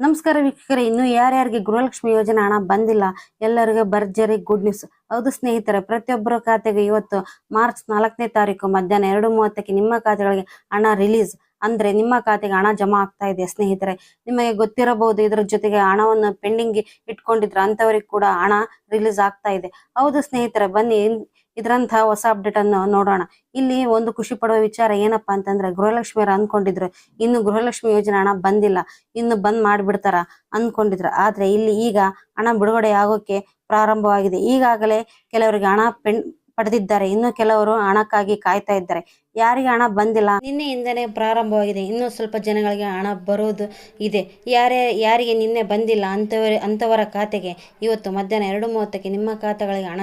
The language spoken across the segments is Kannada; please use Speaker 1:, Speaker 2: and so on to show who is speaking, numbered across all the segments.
Speaker 1: ನಮಸ್ಕಾರ ವೀಕ್ಷಕರೇ, ಇನ್ನು ಯಾರ್ಯಾರಿಗೆ ಗೃಹಲಕ್ಷ್ಮಿ ಯೋಜನೆ ಹಣ ಬಂದಿಲ್ಲ, ಎಲ್ಲರಿಗೂ ಭರ್ಜರಿ ಗುಡ್ ನ್ಯೂಸ್ ಹೌದು ಸ್ನೇಹಿತರೆ, ಪ್ರತಿಯೊಬ್ಬರ ಖಾತೆಗೆ ಇವತ್ತು ಮಾರ್ಚ್ ನಾಲ್ಕನೇ ತಾರೀಕು ಮಧ್ಯಾಹ್ನ ಎರಡು ಮೂವತ್ತಕ್ಕೆ ನಿಮ್ಮ ಖಾತೆಗಳಿಗೆ ಹಣ ರಿಲೀಸ್ ಅಂದ್ರೆ ನಿಮ್ಮ ಖಾತೆಗೆ ಹಣ ಜಮಾ ಆಗ್ತಾ ಇದೆ ಸ್ನೇಹಿತರೆ. ನಿಮಗೆ ಗೊತ್ತಿರಬಹುದು, ಇದರ ಜೊತೆಗೆ ಹಣವನ್ನು ಪೆಂಡಿಂಗ್ ಇಟ್ಕೊಂಡಿದ್ರ ಅಂತವರಿಗೆ ಕೂಡ ಹಣ ರಿಲೀಸ್ ಆಗ್ತಾ ಇದೆ. ಹೌದು ಸ್ನೇಹಿತರೆ, ಬನ್ನಿ ಇನ್- ಇದ್ರಂತ ಹೊಸ ಅಪ್ಡೇಟ್ ಅನ್ನು ನೋಡೋಣ. ಇಲ್ಲಿ ಒಂದು ಖುಷಿ ಪಡುವ ವಿಚಾರ ಏನಪ್ಪಾ ಅಂತಂದ್ರೆ ಗೃಹಲಕ್ಷ್ಮಿಯರು ಅನ್ಕೊಂಡಿದ್ರು, ಇನ್ನು ಗೃಹಲಕ್ಷ್ಮಿ ಯೋಜನೆ ಹಣ ಬಂದಿಲ್ಲ, ಇನ್ನು ಬಂದ್ ಮಾಡ್ಬಿಡ್ತಾರ ಅನ್ಕೊಂಡಿದ್ರು. ಆದ್ರೆ ಇಲ್ಲಿ ಈಗ ಹಣ ಬಿಡುಗಡೆ ಆಗೋಕೆ ಪ್ರಾರಂಭವಾಗಿದೆ. ಈಗಾಗಲೇ ಕೆಲವರಿಗೆ ಹಣ ಪೆನ್ ಪಡೆದಿದ್ದಾರೆ. ಇನ್ನು ಕೆಲವರು ಹಣಕ್ಕಾಗಿ ಕಾಯ್ತಾ ಇದ್ದಾರೆ. ಯಾರಿಗೆ ಹಣ ಬಂದಿಲ್ಲ? ನಿನ್ನೆ ಇಂದನೇ ಪ್ರಾರಂಭವಾಗಿದೆ. ಇನ್ನು ಸ್ವಲ್ಪ ಜನಗಳಿಗೆ ಹಣ ಬರೋದು ಇದೆ. ಯಾರೇ, ಯಾರಿಗೆ ನಿನ್ನೆ ಬಂದಿಲ್ಲ ಅಂತವರ ಅಂತವರ ಖಾತೆಗೆ ಇವತ್ತು ಮಧ್ಯಾಹ್ನ ಎರಡು ಮೂವತ್ತಕ್ಕೆ ನಿಮ್ಮ ಖಾತೆಗಳಿಗೆ ಹಣ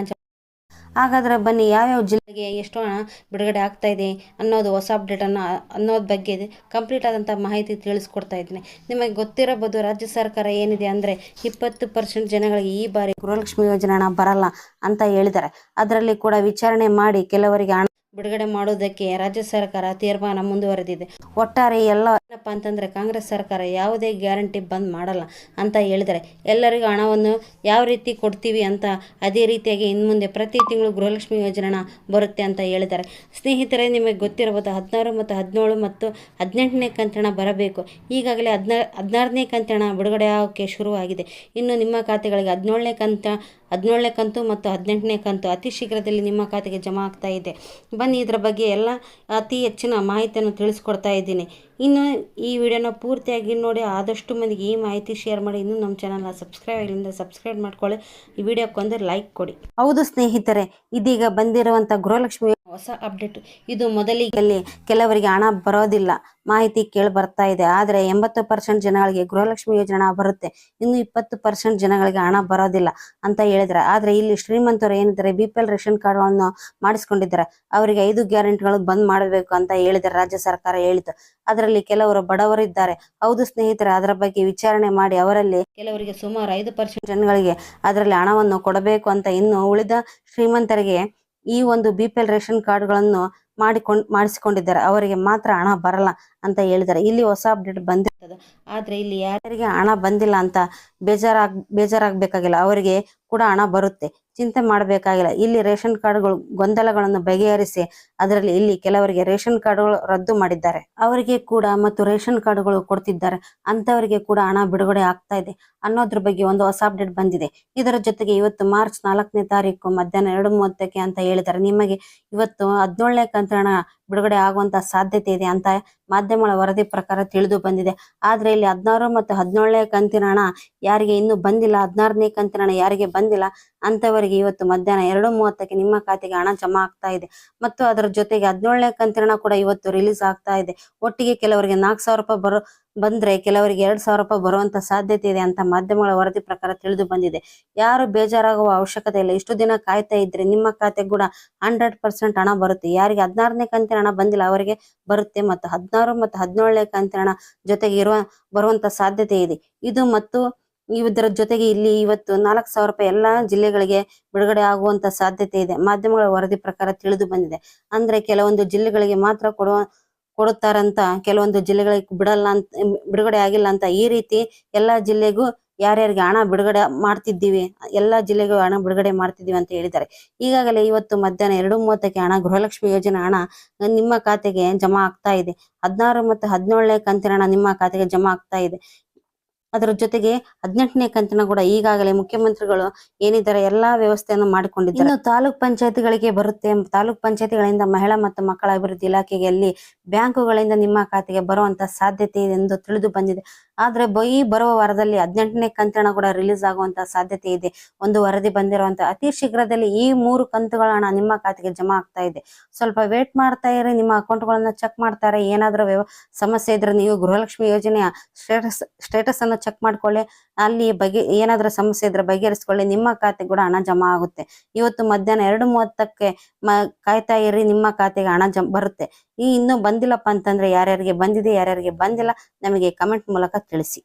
Speaker 1: ಹಾಗಾದ್ರೆ ಬನ್ನಿ, ಯಾವ್ಯಾವ ಜಿಲ್ಲೆಗೆ ಎಷ್ಟು ಹಣ ಬಿಡುಗಡೆ ಆಗ್ತಾ ಇದೆ ಅನ್ನೋದು ಹೊಸ ಅಪ್ಡೇಟ್ ಅನ್ನ, ಅನ್ನೋದ್ ಬಗ್ಗೆ ಕಂಪ್ಲೀಟ್ ಆದಂಥ ಮಾಹಿತಿ ತಿಳಿಸ್ಕೊಡ್ತಾ ಇದ್ದೀನಿ. ನಿಮಗೆ ಗೊತ್ತಿರಬಹುದು, ರಾಜ್ಯ ಸರ್ಕಾರ ಏನಿದೆ ಅಂದ್ರೆ ಇಪ್ಪತ್ತು ಪರ್ಸೆಂಟ್ ಜನಗಳಿಗೆ ಈ ಬಾರಿ ಗೃಹಲಕ್ಷ್ಮಿ ಯೋಜನೆ ಹಣ ಬರಲ್ಲ ಅಂತ ಹೇಳಿದ್ದಾರೆ. ಅದರಲ್ಲಿ ಕೂಡ ವಿಚಾರಣೆ ಮಾಡಿ ಕೆಲವರಿಗೆ ಹಣ ಬಿಡುಗಡೆ ಮಾಡೋದಕ್ಕೆ ರಾಜ್ಯ ಸರ್ಕಾರ ತೀರ್ಮಾನ ಮುಂದುವರೆದಿದೆ. ಒಟ್ಟಾರೆ ಎಲ್ಲ ಏನಪ್ಪ ಅಂತಂದರೆ ಕಾಂಗ್ರೆಸ್ ಸರ್ಕಾರ ಯಾವುದೇ ಗ್ಯಾರಂಟಿ ಬಂದ್ ಮಾಡಲ್ಲ ಅಂತ ಹೇಳಿದರೆ ಎಲ್ಲರಿಗೂ ಹಣವನ್ನು ಯಾವ ರೀತಿ ಕೊಡ್ತೀವಿ ಅಂತ ಅದೇ ರೀತಿಯಾಗಿ ಇನ್ನು ಮುಂದೆ ಪ್ರತಿ ತಿಂಗಳು ಗೃಹಲಕ್ಷ್ಮಿ ಯೋಜನೆ ಬರುತ್ತೆ ಅಂತ ಹೇಳಿದ್ದಾರೆ. ಸ್ನೇಹಿತರೆ, ನಿಮಗೆ ಗೊತ್ತಿರಬಹುದು ಹದಿನಾರು ಮತ್ತು ಹದಿನೇಳು ಮತ್ತು ಹದಿನೆಂಟನೇ ಕಂತಣ ಬರಬೇಕು. ಈಗಾಗಲೇ ಹದಿನಾ ಹದಿನಾರನೇ ಕಂತಣ ಬಿಡುಗಡೆ ಆಗೋಕ್ಕೆ ಶುರುವಾಗಿದೆ. ಇನ್ನು ನಿಮ್ಮ ಖಾತೆಗಳಿಗೆ ಹದಿನೇಳನೇ ಕಂತ ಹದಿನೇಳನೇ ಕಂತು ಮತ್ತು ಹದಿನೆಂಟನೇ ಕಂತು ಅತಿ ಶೀಘ್ರದಲ್ಲಿ ನಿಮ್ಮ ಖಾತೆಗೆ ಜಮಾ ಆಗ್ತಾ ಇದೆ. ಬನ್ನಿ ಇದರ ಬಗ್ಗೆ ಎಲ್ಲ ಅತಿ ಹೆಚ್ಚಿನ ಮಾಹಿತಿಯನ್ನು ತಿಳಿಸ್ಕೊಡ್ತಾ ಇದ್ದೀನಿ. ಇನ್ನು ಈ ವಿಡಿಯೋನ ಪೂರ್ತಿಯಾಗಿ ನೋಡಿ, ಆದಷ್ಟು ಮಂದಿಗೆ ಈ ಮಾಹಿತಿ ಶೇರ್ ಮಾಡಿ. ಇನ್ನೂ ನಮ್ಮ ಚಾನಲ್ನ ಸಬ್ಸ್ಕ್ರೈಬ್ ಇಲ್ಲಿಂದ ಸಬ್ಸ್ಕ್ರೈಬ್ ಮಾಡ್ಕೊಳ್ಳಿ. ಈ ವಿಡಿಯೋಕ್ಕೊಂದು ಲೈಕ್ ಕೊಡಿ. ಹೌದು ಸ್ನೇಹಿತರೆ, ಇದೀಗ ಬಂದಿರುವಂಥ ಗೃಹಲಕ್ಷ್ಮಿ ಹೊಸ ಅಪ್ಡೇಟ್. ಇದು ಮೊದಲಿಗೆ ಕೆಲವರಿಗೆ ಹಣ ಬರೋದಿಲ್ಲ. ಮಾಹಿತಿ ಕೇಳಿ ಬರ್ತಾ ಇದೆ. ಆದರೆ ಎಂಬತ್ತು ಪರ್ಸೆಂಟ್ ಜನಗಳಿಗೆ ಗೃಹಲಕ್ಷ್ಮಿ ಯೋಜನೆ ಬರುತ್ತೆ. ಇನ್ನು ಇಪ್ಪತ್ತು ಪರ್ಸೆಂಟ್ ಜನಗಳಿಗೆ ಹಣ ಬರೋದಿಲ್ಲ ಅಂತ ಹೇಳಿದ್ರೆ ಆದ್ರೆ ಇಲ್ಲಿ ಶ್ರೀಮಂತರು ಏನಿದ್ದಾರೆ, B P L ration card ಅನ್ನು ಮಾಡಿಸ್ಕೊಂಡಿದ್ದಾರೆ. ಅವರಿಗೆ ಐದು ಗ್ಯಾರಂಟಿಗಳು ಬಂದ್ ಮಾಡಬೇಕು ಅಂತ ಹೇಳಿದ್ದಾರೆ. ರಾಜ್ಯ ಸರ್ಕಾರ ಹೇಳಿತು ಅದರಲ್ಲಿ ಕೆಲವರು ಬಡವರಿದ್ದಾರೆ ಹೌದು ಸ್ನೇಹಿತರೆ, ಅದರ ಬಗ್ಗೆ ವಿಚಾರಣೆ ಮಾಡಿ ಅವರಲ್ಲಿ ಕೆಲವರಿಗೆ ಸುಮಾರು ಐದು ಪರ್ಸೆಂಟ್ ಜನಗಳಿಗೆ ಅದರಲ್ಲಿ ಹಣವನ್ನು ಕೊಡಬೇಕು ಅಂತ ಇನ್ನು ಉಳಿದ ಶ್ರೀಮಂತರಿಗೆ ಈ ಒಂದು ಬಿ ಪಿ ಎಲ್ ರೇಷನ್ ಕಾರ್ಡ್ಗಳನ್ನು ಮಾಡಿಕೊಂಡ್, ಮಾಡಿಸಿಕೊಂಡಿದ್ದಾರೆ. ಅವರಿಗೆ ಮಾತ್ರ ಹಣ ಬರಲ್ಲ ಅಂತ ಹೇಳಿದ್ದಾರೆ. ಇಲ್ಲಿ ಹೊಸ ಅಪ್ಡೇಟ್ ಬಂದಿರ್ತದೆ. ಆದ್ರೆ ಇಲ್ಲಿ ಯಾರಿಗೆ ಹಣ ಬಂದಿಲ್ಲ ಅಂತ ಬೇಜಾರಾಗ್, ಬೇಜಾರಾಗಬೇಕಾಗಿಲ್ಲ. ಅವರಿಗೆ ಕೂಡ ಹಣ ಬರುತ್ತೆ. ಚಿಂತೆ ಮಾಡಬೇಕಾಗಿಲ್ಲ. ಇಲ್ಲಿ ರೇಷನ್ ಕಾರ್ಡ್ಗಳು ಗೊಂದಲಗಳನ್ನು ಬಗೆಹರಿಸಿ ಅದರಲ್ಲಿ ಇಲ್ಲಿ ಕೆಲವರಿಗೆ ರೇಷನ್ ಕಾರ್ಡ್ಗಳು ರದ್ದು ಮಾಡಿದ್ದಾರೆ. ಅವರಿಗೆ ಕೂಡ ಮತ್ತು ರೇಷನ್ ಕಾರ್ಡ್ಗಳು ಕೊಡ್ತಿದ್ದಾರೆ. ಅಂತವರಿಗೆ ಕೂಡ ಹಣ ಬಿಡುಗಡೆ ಆಗ್ತಾ ಇದೆ. ಅನ್ನೋದ್ರ ಬಗ್ಗೆ ಒಂದು ಹೊಸ ಅಪ್ಡೇಟ್ ಬಂದಿದೆ. ಇದರ ಜೊತೆಗೆ ಇವತ್ತು ಮಾರ್ಚ್ ನಾಲ್ಕನೇ ತಾರೀಕು ಮಧ್ಯಾಹ್ನ ಎರಡು ಮೂವತ್ತಕ್ಕೆ ಅಂತ ಹೇಳಿದ್ದಾರೆ. ನಿಮಗೆ ಇವತ್ತು ಹದಿನೇಳನೇ ಕಂತ್ರಣ ಬಿಡುಗಡೆ ಆಗುವಂತ ಸಾಧ್ಯತೆ ಇದೆ ಅಂತ ಮಾಧ್ಯಮಗಳ ವರದಿ ಪ್ರಕಾರ ತಿಳಿದು ಬಂದಿದೆ. ಆದ್ರೆ ಇಲ್ಲಿ ಹದಿನಾರು ಮತ್ತು ಹದಿನೇಳನೇ ಕಂತಿನ ಹಣ ಯಾರಿಗೆ ಇನ್ನೂ ಬಂದಿಲ್ಲ, ಹದಿನಾರನೇ ಕಂತಿನ ಹಣ ಯಾರಿಗೆ ಬಂದಿಲ್ಲ ಅಂತವರಿಗೆ ಇವತ್ತು ಮಧ್ಯಾಹ್ನ ಎರಡು ಮೂವತ್ತಕ್ಕೆ ನಿಮ್ಮ ಖಾತೆಗೆ ಹಣ ಜಮಾ ಆಗ್ತಾ ಇದೆ. ಮತ್ತು ಅದರ ಜೊತೆಗೆ ಹದಿನೇಳನೇ ಕಂತಿನ ಕೂಡ ಇವತ್ತು ರಿಲೀಸ್ ಆಗ್ತಾ ಇದೆ. ಒಟ್ಟಿಗೆ ಕೆಲವರಿಗೆ ನಾಲ್ಕು ಸಾವಿರ ರೂಪಾಯಿ ಬರೋ, ಬಂದ್ರೆ ಕೆಲವರಿಗೆ ಎರಡ್ ಸಾವಿರ ರೂಪಾಯಿ ಬರುವಂತ ಸಾಧ್ಯತೆ ಇದೆ ಅಂತ ಮಾಧ್ಯಮಗಳ ವರದಿ ಪ್ರಕಾರ ತಿಳಿದು ಬಂದಿದೆ. ಯಾರು ಬೇಜಾರಾಗುವ ಅವಶ್ಯಕತೆ ಇಲ್ಲ. ಇಷ್ಟು ದಿನ ಕಾಯ್ತಾ ಇದ್ರೆ ನಿಮ್ಮ ಖಾತೆಗೆ ಕೂಡ ಹಂಡ್ರೆಡ್ ಪರ್ಸೆಂಟ್ ಹಣ ಬರುತ್ತೆ. ಯಾರಿಗೆ ಹದಿನಾರನೇ ಕಂತಿನ ಹಣ ಬಂದಿಲ್ಲ ಅವರಿಗೆ ಬರುತ್ತೆ ಮತ್ತು ಹದಿನಾರು ಮತ್ತು ಹದಿನೇಳನೇ ಕಂತಿನ ಹಣ ಜೊತೆಗೆ ಇರುವ, ಬರುವಂತ ಸಾಧ್ಯತೆ ಇದೆ. ಇದು ಮತ್ತು ಇದರ ಜೊತೆಗೆ ಇಲ್ಲಿ ಇವತ್ತು ನಾಲ್ಕು ಸಾವಿರ ರೂಪಾಯಿ ಎಲ್ಲಾ ಜಿಲ್ಲೆಗಳಿಗೆ ಬಿಡುಗಡೆ ಆಗುವಂತ ಸಾಧ್ಯತೆ ಇದೆ. ಮಾಧ್ಯಮಗಳ ವರದಿ ಪ್ರಕಾರ ತಿಳಿದು ಬಂದಿದೆ. ಅಂದ್ರೆ ಕೆಲವೊಂದು ಜಿಲ್ಲೆಗಳಿಗೆ ಮಾತ್ರ ಕೊಡುವ ಕೊಡುತ್ತಾರಂತ, ಕೆಲವೊಂದು ಜಿಲ್ಲೆಗಳಿಗೆ ಬಿಡಲ್ಲ ಅಂತ, ಬಿಡುಗಡೆ ಆಗಿಲ್ಲ ಅಂತ ಈ ರೀತಿ ಎಲ್ಲಾ ಜಿಲ್ಲೆಗೂ ಯಾರ್ಯಾರಿಗೆ ಹಣ ಬಿಡುಗಡೆ ಮಾಡ್ತಿದ್ದೀವಿ, ಎಲ್ಲಾ ಜಿಲ್ಲೆಗೂ ಹಣ ಬಿಡುಗಡೆ ಮಾಡ್ತಿದ್ದೀವಿ ಅಂತ ಹೇಳಿದ್ದಾರೆ. ಈಗಾಗಲೇ ಇವತ್ತು ಮಧ್ಯಾಹ್ನ ಎರಡು ಮೂವತ್ತಕ್ಕೆ ಹಣ, ಗೃಹಲಕ್ಷ್ಮಿ ಯೋಜನೆ ಹಣ ನಿಮ್ಮ ಖಾತೆಗೆ ಜಮಾ ಆಗ್ತಾ ಇದೆ. ಹದಿನಾರು ಮತ್ತು ಹದಿನೇಳನೇ ಕಂತಿನ ಹಣ ನಿಮ್ಮ ಖಾತೆಗೆ ಜಮಾ ಆಗ್ತಾ ಇದೆ. ಅದರ ಜೊತೆಗೆ ಹದಿನೆಂಟನೇ ಕಂತಿನ ಕೂಡ ಈಗಾಗಲೇ ಮುಖ್ಯಮಂತ್ರಿಗಳು ಏನಿದ್ದಾರೆ ಎಲ್ಲಾ ವ್ಯವಸ್ಥೆಯನ್ನು ಮಾಡಿಕೊಂಡಿದ್ದಾರೆ. ಇನ್ನು ತಾಲೂಕ್ ಪಂಚಾಯತಿಗಳಿಗೆ ಬರುತ್ತೆ. ತಾಲೂಕ್ ಪಂಚಾಯತಿಗಳಿಂದ ಮಹಿಳಾ ಮತ್ತು ಮಕ್ಕಳ ಅಭಿವೃದ್ಧಿ ಇಲಾಖೆಯಲ್ಲಿ ಬ್ಯಾಂಕುಗಳಿಂದ ನಿಮ್ಮ ಖಾತೆಗೆ ಬರುವಂತ ಸಾಧ್ಯತೆ ಇದೆ ಎಂದು ತಿಳಿದು ಬಂದಿದೆ. ಆದ್ರೆ ಈ ಬರುವ ವಾರದಲ್ಲಿ ಹದಿನೆಂಟನೇ ಕಂತಿನ ಕೂಡ ರಿಲೀಸ್ ಆಗುವಂತ ಸಾಧ್ಯತೆ ಇದೆ. ಒಂದು ವರದಿ ಬಂದಿರುವಂತ ಅತಿ ಶೀಘ್ರದಲ್ಲಿ ಈ ಮೂರು ಕಂತುಗಳ ಹಣ ನಿಮ್ಮ ಖಾತೆಗೆ ಜಮಾ ಆಗ್ತಾ ಇದೆ. ಸ್ವಲ್ಪ ವೇಟ್ ಮಾಡ್ತಾ ಇರಿ, ನಿಮ್ಮ ಅಕೌಂಟ್ಗಳನ್ನ ಚೆಕ್ ಮಾಡ್ತಾರೆ. ಏನಾದ್ರೂ ಸಮಸ್ಯೆ ಇದ್ರೆ ನೀವು ಗೃಹಲಕ್ಷ್ಮಿ ಯೋಜನೆಯ ಸ್ಟೇಟಸ್ ಸ್ಟೇಟಸ್ ಅನ್ನು ಚೆಕ್ ಮಾಡ್ಕೊಳ್ಳಿ. ಅಲ್ಲಿ ಬಗೆ, ಏನಾದ್ರೂ ಸಮಸ್ಯೆ ಇದ್ರೆ ಬಗೆಹರಿಸ್ಕೊಳ್ಳಿ. ನಿಮ್ಮ ಖಾತೆ ಕೂಡ ಹಣ ಜಮಾ ಆಗುತ್ತೆ. ಇವತ್ತು ಮಧ್ಯಾಹ್ನ ಎರಡು ಮೂವತ್ತಕ್ಕೆ ಕಾಯ್ತಾ ಇರಿ, ನಿಮ್ಮ ಖಾತೆಗೆ ಹಣ ಜಮ್, ಬರುತ್ತೆ. ಈ ಇನ್ನೂ ಬಂದಿಲ್ಲಪ್ಪ ಅಂತಂದ್ರೆ ಯಾರ್ಯಾರಿಗೆ ಬಂದಿದೆ ಯಾರ್ಯಾರಿಗೆ ಬಂದಿಲ್ಲ ನಮಗೆ ಕಮೆಂಟ್ ಮೂಲಕ ತಿಳಿಸಿ.